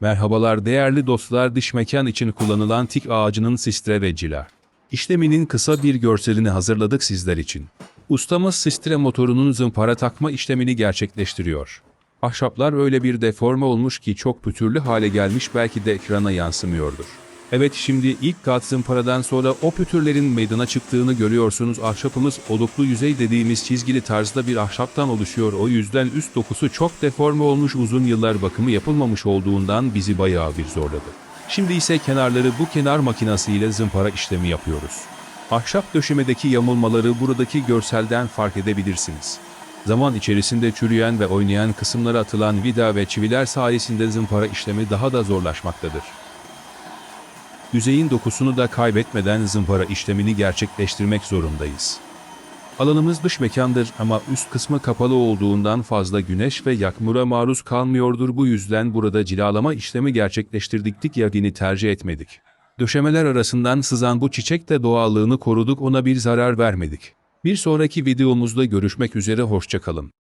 Merhabalar değerli dostlar dış mekan için kullanılan tik ağacının sistre ve cila. İşleminin kısa bir görselini hazırladık sizler için. Ustamız sistre motorunun zımpara takma işlemini gerçekleştiriyor. Ahşaplar öyle bir deforme olmuş ki çok pütürlü hale gelmiş belki de ekrana yansımıyordur. Evet şimdi ilk kat zımparadan sonra o pütürlerin meydana çıktığını görüyorsunuz. Ahşapımız oluklu yüzey dediğimiz çizgili tarzda bir ahşaptan oluşuyor. O yüzden üst dokusu çok deforme olmuş uzun yıllar bakımı yapılmamış olduğundan bizi bayağı bir zorladı. Şimdi ise kenarları bu kenar makinası ile zımpara işlemi yapıyoruz. Ahşap döşemedeki yamulmaları buradaki görselden fark edebilirsiniz. Zaman içerisinde çürüyen ve oynayan kısımlara atılan vida ve çiviler sayesinde zımpara işlemi daha da zorlaşmaktadır. Yüzeyin dokusunu da kaybetmeden zımpara işlemini gerçekleştirmek zorundayız. Alanımız dış mekandır ama üst kısmı kapalı olduğundan fazla güneş ve yakmura maruz kalmıyordur bu yüzden burada cilalama işlemi gerçekleştirdik yadini tercih etmedik. Döşemeler arasından sızan bu çiçek de doğallığını koruduk ona bir zarar vermedik. Bir sonraki videomuzda görüşmek üzere hoşçakalın.